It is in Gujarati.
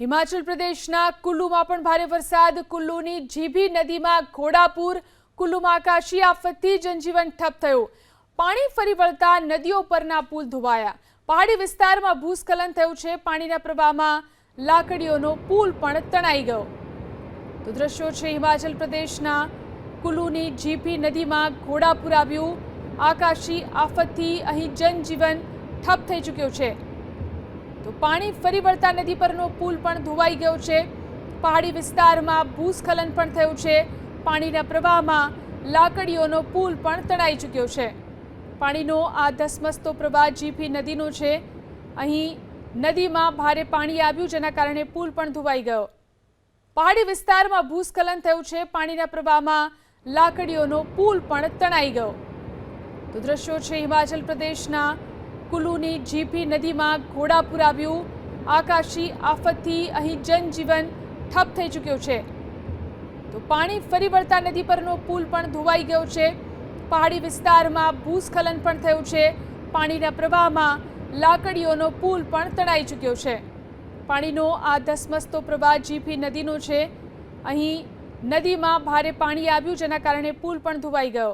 હિમાચલ પ્રદેશના કુલ્લુમાં પણ ભારે વરસાદ. કુલ્લુની જીભી નદીમાં ઘોડાપુર, કુલ્લુમાં આકાશી આફતથી જનજીવન ઠપ થયું. પાણી ફરી વળતા નદીઓ પરના પુલ ધોવાયા. પહાડી વિસ્તારમાં ભૂસ્ખલન થયું છે. પાણીના પ્રવાહમાં લાકડીઓનો પુલ પણ તણાઈ ગયો. તો દ્રશ્યો છે હિમાચલ પ્રદેશના. કુલ્લુની જીભી નદીમાં ઘોડાપુર આવ્યું. આકાશી આફતથી અહીં જનજીવન ઠપ થઈ ચૂક્યું છે. તો પાણી ફરી વળતા નદી પરનો પુલ પણ ધોવાઈ ગયો છે. પહાડી વિસ્તારમાં ભૂસ્ખલન પણ થયું છે. પાણીના પ્રવાહમાં લાકડીઓનો પુલ પણ તણાઈ ચૂક્યો છે. પાણીનો આ ધસમસતો પ્રવાહ જીપી નદીનો છે. અહીં નદીમાં ભારે પાણી આવ્યું જેના કારણે પુલ પણ ધોવાઈ ગયો. પહાડી વિસ્તારમાં ભૂસ્ખલન થયું છે. પાણીના પ્રવાહમાં લાકડીઓનો પુલ પણ તણાઈ ગયો. તો દ્રશ્યો છે હિમાચલ પ્રદેશના કુલ્લુની જીપી નદીમાં ઘોડાપુર આવ્યું આકાશી આફતથી અહીં જનજીવન ઠપ થઈ ચૂક્યું છે. તો પાણી ફરી વળતા નદી પરનો પુલ પણ ધોવાઈ ગયો છે. પહાડી વિસ્તારમાં ભૂસ્ખલન પણ થયું છે. પાણીના પ્રવાહમાં લાકડીઓનો પુલ પણ તણાઈ ચૂક્યો છે. પાણીનો આ ધસમસતો પ્રવાહ જીપી નદીનો છે. અહીં નદીમાં ભારે પાણી આવ્યું, જેના કારણે પુલ પણ ધોવાઈ ગયો.